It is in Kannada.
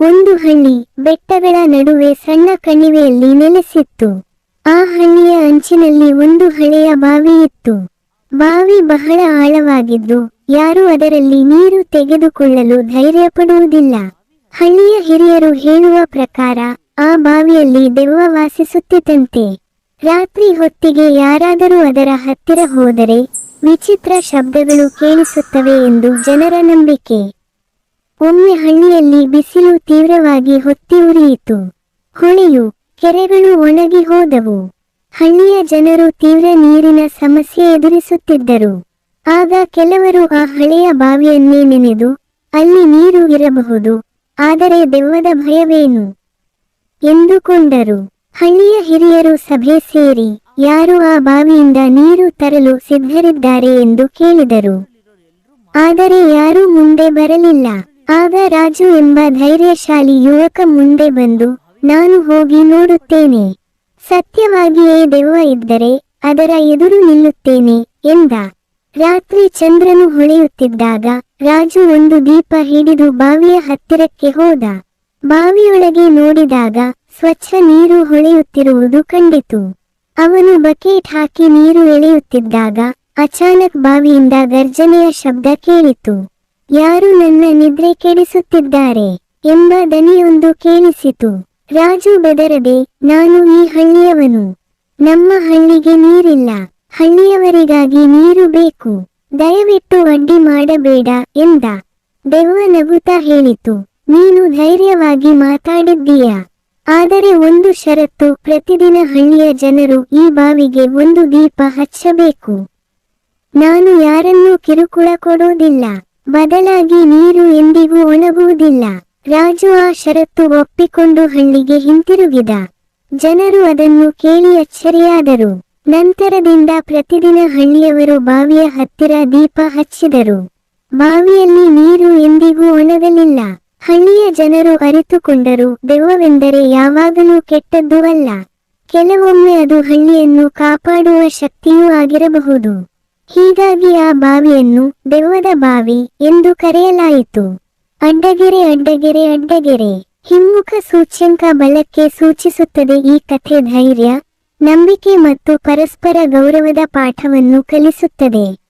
ಒಂದು ಹಳ್ಳಿ ಬೆಟ್ಟಗಳ ನಡುವೆ ಸಣ್ಣ ಕಣಿವೆಯಲ್ಲಿ ನೆಲೆಸಿತ್ತು. ಆ ಹಳ್ಳಿಯ ಅಂಚಿನಲ್ಲಿ ಒಂದು ಹಳೆಯ ಬಾವಿ ಇತ್ತು. ಬಾವಿ ಬಹಳ ಆಳವಾಗಿದ್ದು, ಯಾರು ಅದರಲ್ಲಿ ನೀರು ತೆಗೆದುಕೊಳ್ಳಲು ಧೈರ್ಯಪಡುವುದಿಲ್ಲ. ಹಳ್ಳಿಯ ಹಿರಿಯರು ಹೇಳುವ ಪ್ರಕಾರ, ಆ ಬಾವಿಯಲ್ಲಿ ದೆವ್ವ ವಾಸಿಸುತ್ತಿದ್ದಂತೆ. ರಾತ್ರಿ ಹೊತ್ತಿಗೆ ಯಾರಾದರೂ ಅದರ ಹತ್ತಿರ ಹೋದರೆ, ವಿಚಿತ್ರ ಶಬ್ದಗಳು ಕೇಳಿಸುತ್ತವೆ ಎಂದು ಜನರ ನಂಬಿಕೆ. ಒಮ್ಮೆ ಹಳ್ಳಿಯಲ್ಲಿ ಬಿಸಿಲು ತೀವ್ರವಾಗಿ ಹೊತ್ತಿ ಉರಿಯಿತು. ಹೊಳೆಯು ಕೆರೆಗಳು ಒಣಗಿ ಹೋದವು. ಹಳ್ಳಿಯ ಜನರು ತೀವ್ರ ನೀರಿನ ಸಮಸ್ಯೆ ಎದುರಿಸುತ್ತಿದ್ದರು. ಆಗ ಕೆಲವರು ಆ ಹಳೆಯ ಬಾವಿಯನ್ನೇ ನೆನೆದು ಅಲ್ಲಿ ನೀರು ಇರಬಹುದು, ಆದರೆ ದೆವ್ವದ ಭಯವೇನು? ಎಂದುಕೊಂಡರು. ಹಳ್ಳಿಯ ಹಿರಿಯರು ಸಭೆ ಸೇರಿ ಯಾರು ಆ ಬಾವಿಯಿಂದ ನೀರು ತರಲು ಸಿದ್ಧರಿದ್ದಾರೆ ಎಂದು ಕೇಳಿದರು. ಆದರೆ ಯಾರೂ ಮುಂದೆ ಬರಲಿಲ್ಲ. ಆಗ ರಾಜು ಎಂಬ ಧೈರ್ಯಶಾಲಿ ಯುವಕ ಮುಂದೆ ಬಂದು, ನಾನು ಹೋಗಿ ನೋಡುತ್ತೇನೆ. ಸತ್ಯವಾಗಿಯೇ ದೆವ್ವ ಇದ್ದರೆ ಅದರ ಎದುರು ನಿಲ್ಲುತ್ತೇನೆ ಎಂದ. ರಾತ್ರಿ ಚಂದ್ರನು ಹೊಳೆಯುತ್ತಿದ್ದಾಗ ರಾಜು ಒಂದು ದೀಪ ಹಿಡಿದು ಬಾವಿಯ ಹತ್ತಿರಕ್ಕೆ ಹೋದ. ಬಾವಿಯೊಳಗೆ ನೋಡಿದಾಗ ಸ್ವಚ್ಛ ನೀರು ಹೊಳೆಯುತ್ತಿರುವುದು ಕಂಡಿತು. ಅವನು ಬಕೆಟ್ ಹಾಕಿ ನೀರು ಎಳೆಯುತ್ತಿದ್ದಾಗ ಅಚಾನಕ್ ಬಾವಿಯಿಂದ ಗರ್ಜನೆಯ ಶಬ್ದ ಕೇಳಿತು. ಯಾರು ನನ್ನ ನಿದ್ರೆ ಕೆಡಿಸುತ್ತಿದ್ದಾರೆ ಎಂಬ ದನಿಯೊಂದು ಕೇಳಿಸಿತು. ರಾಜು ಬೆದರದೆ, ನಾನು ಈ ಹಳ್ಳಿಯವನು. ನಮ್ಮ ಹಳ್ಳಿಗೆ ನೀರಿಲ್ಲ. ಹಳ್ಳಿಯವರಿಗಾಗಿ ನೀರು ಬೇಕು. ದಯವಿಟ್ಟು ಅಡ್ಡಿ ಮಾಡಬೇಡ ಎಂದ. ದೆವ್ವ ನಗುತ್ತಾ ಹೇಳಿತು, ನೀನು ಧೈರ್ಯವಾಗಿ ಮಾತಾಡಿದ್ದೀಯ? ಆದರೆ ಒಂದು ಷರತ್ತು, ಪ್ರತಿದಿನ ಹಳ್ಳಿಯ ಜನರು ಈ ಬಾವಿಗೆ ಒಂದು ದೀಪ ಹಚ್ಚಬೇಕು. ನಾನು ಯಾರನ್ನೂ ಕಿರುಕುಳ ಕೊಡೋದಿಲ್ಲ. ಬದಲಾಗಿ ನೀರು ಎಂದಿಗೂ ಒಣಗುವುದಿಲ್ಲ. ರಾಜು ಆ ಷರತ್ತು ಒಪ್ಪಿಕೊಂಡು ಹಳ್ಳಿಗೆ ಹಿಂತಿರುಗಿದ. ಜನರು ಅದನ್ನು ಕೇಳಿ ಅಚ್ಚರಿಯಾದರು. ನಂತರದಿಂದ ಪ್ರತಿದಿನ ಹಳ್ಳಿಯವರು ಬಾವಿಯ ಹತ್ತಿರ ದೀಪ ಹಚ್ಚಿದರು. ಬಾವಿಯಲ್ಲಿ ನೀರು ಎಂದಿಗೂ ಒಣಗಲಿಲ್ಲ. ಹಳ್ಳಿಯ ಜನರು ಅರಿತುಕೊಂಡರು, ದೆವ್ವವೆಂದರೆ ಯಾವಾಗಲೂ ಕೆಟ್ಟದ್ದು ಅಲ್ಲ. ಕೆಲವೊಮ್ಮೆ ಅದು ಹಳ್ಳಿಯನ್ನು ಕಾಪಾಡುವ ಶಕ್ತಿಯೂ ಆಗಿರಬಹುದು. ಹೀಗಾಗಿ ಆ ಬಾವಿಯನ್ನು ದೆವ್ವದ ಬಾವಿ ಎಂದು ಕರೆಯಲಾಯಿತು. ಅಡ್ಡಗೆರೆ ಅಡ್ಡಗೆರೆ ಅಡ್ಡಗೆರೆ. ಹಿಮ್ಮುಖ ಸೂಚ್ಯಂಕ ಬಲಕ್ಕೆ ಸೂಚಿಸುತ್ತದೆ ಈ ಕಥೆ ಧೈರ್ಯ, ನಂಬಿಕೆ ಮತ್ತು ಪರಸ್ಪರ ಗೌರವದ ಪಾಠವನ್ನು ಕಲಿಸುತ್ತದೆ.